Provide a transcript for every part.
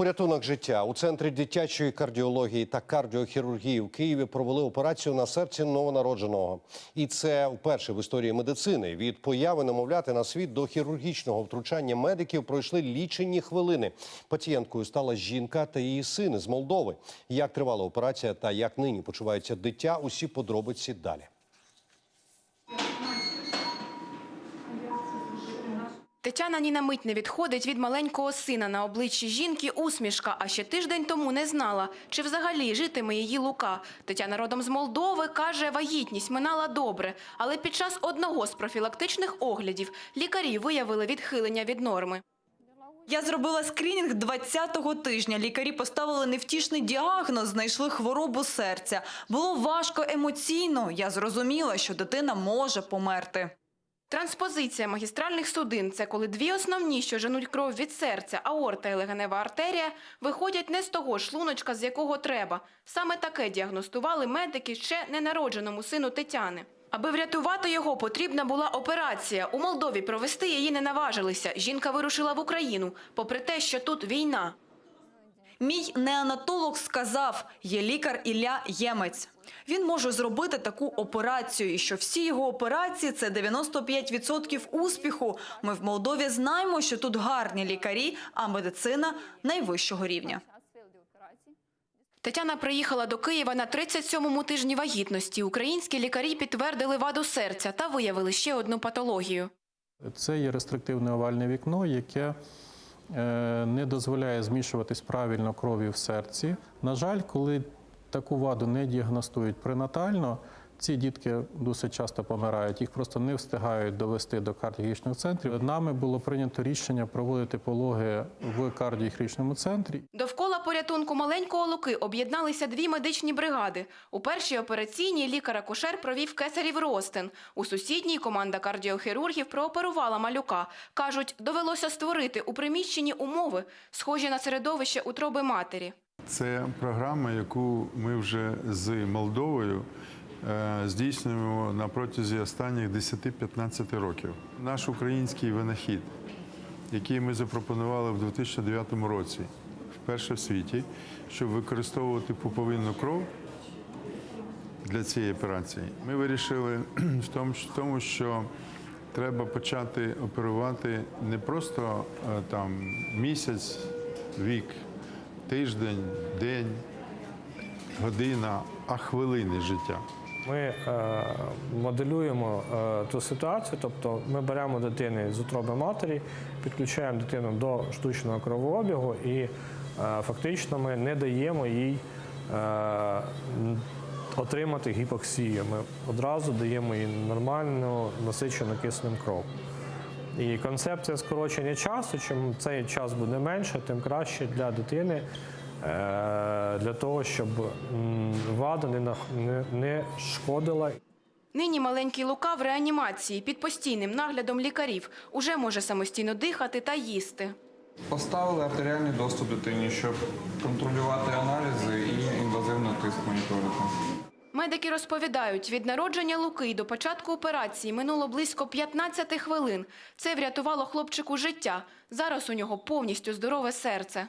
Порятунок життя у центрі дитячої кардіології та кардіохірургії в Києві провели операцію на серці новонародженого. І це вперше в історії медицини. Від появи немовляти на світ до хірургічного втручання медиків пройшли лічені хвилини. Пацієнткою стала жінка та її син з Молдови. Як тривала операція та як нині почувається дитя? Усі подробиці далі. Тетяна ні на мить не відходить від маленького сина. На обличчі жінки усмішка, а ще тиждень тому не знала, чи взагалі житиме її Лука. Тетяна родом з Молдови, каже, вагітність минала добре, але під час одного з профілактичних оглядів лікарі виявили відхилення від норми. Я зробила скринінг 20-го тижня. Лікарі поставили невтішний діагноз, знайшли хворобу серця. Було важко емоційно. Я зрозуміла, що дитина може померти. Транспозиція магістральних судин – це коли дві основні, що женуть кров від серця, аорта і легенева артерія, виходять не з того шлуночка, з якого треба. Саме таке діагностували медики ще ненародженому сину Тетяни. Аби врятувати його, потрібна була операція. У Молдові провести її не наважилися. Жінка вирушила в Україну, попри те, що тут війна. Мій неонатолог сказав, є лікар Ілля Ємець. Він може зробити таку операцію, і що всі його операції – це 95% успіху. Ми в Молдові знаємо, що тут гарні лікарі, а медицина найвищого рівня. Тетяна приїхала до Києва на 37-му тижні вагітності. Українські лікарі підтвердили ваду серця та виявили ще одну патологію. Це є рестриктивне овальне вікно, яке не дозволяє змішуватись правильно крові в серці. На жаль, коли таку ваду не діагностують пренатально, ці дітки досить часто помирають, їх просто не встигають довести до кардіологічних центрів. Нами було прийнято рішення проводити пологи в кардіохірургічному центрі. Довкола порятунку маленького Луки об'єдналися дві медичні бригади. У першій операційній лікар-акушер провів кесарів ростин. У сусідній команда кардіохірургів прооперувала малюка. Кажуть, довелося створити у приміщенні умови, схожі на середовище утроби матері. Це програма, яку ми вже з Молдовою е, здійснюємо на протязі останніх 10-15 років. Наш український винахід, який ми запропонували в 2009 році, вперше в світі, щоб використовувати пуповинну кров для цієї операції, ми вирішили в тому, що треба почати оперувати не просто е, там місяць, рік, тиждень, день, година, а хвилини життя. Ми е, моделюємо е, ту ситуацію, тобто ми беремо дитини з утроби матері, підключаємо дитину до штучного кровообігу і фактично ми не даємо їй е, отримати гіпоксію. Ми одразу даємо їй нормальну насичену киснем кров. І концепція скорочення часу, чим цей час буде менше, тим краще для дитини, е, для того, щоб вада не шкодила Нині маленький Лука в реанімації під постійним наглядом лікарів. Уже може самостійно дихати та їсти. Поставили артеріальний доступ дитині, щоб контролювати аналізи і інвазивно тиск моніторити. Медики розповідають, від народження Луки до початку операції минуло близько 15 хвилин. Це врятувало хлопчику життя. Зараз у нього повністю здорове серце.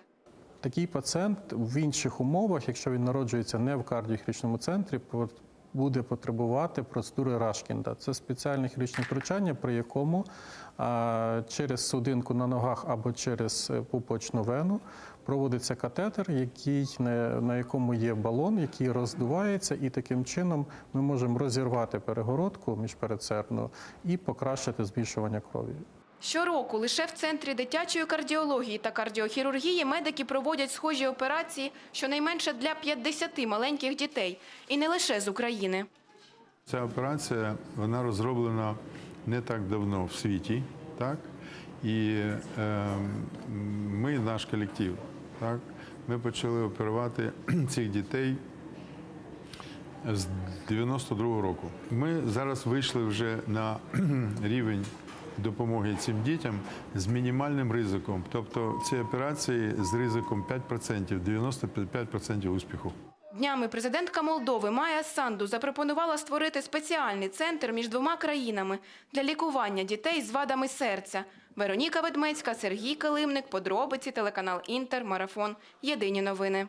Такий пацієнт в інших умовах, якщо він народжується не в кардіохірургічному центрі, буде потребувати процедури Рашкінда. Це спеціальне хірургічне втручання, при якому через судинку на ногах або через е, пупочну вену проводиться катетер, який, на, якому є балон, який роздувається, і таким чином ми можемо розірвати перегородку міжпередсердну і покращити збільшування крові. Щороку лише в центрі дитячої кардіології та кардіохірургії медики проводять схожі операції щонайменше для 50 маленьких дітей. І не лише з України. Ця операція вона розроблена не так давно в світі, так? І е, ми, наш колектив, так, ми почали оперувати цих дітей з 92-го року. Ми зараз вийшли вже на рівень допомоги цим дітям з мінімальним ризиком. Тобто ці операції з ризиком 5%, 95% успіху. Днями президентка Молдови Майя Санду запропонувала створити спеціальний центр між двома країнами для лікування дітей з вадами серця. Вероніка Ведмецька, Сергій Килимник, Подробиці, телеканал Інтер, Марафон. Єдині новини.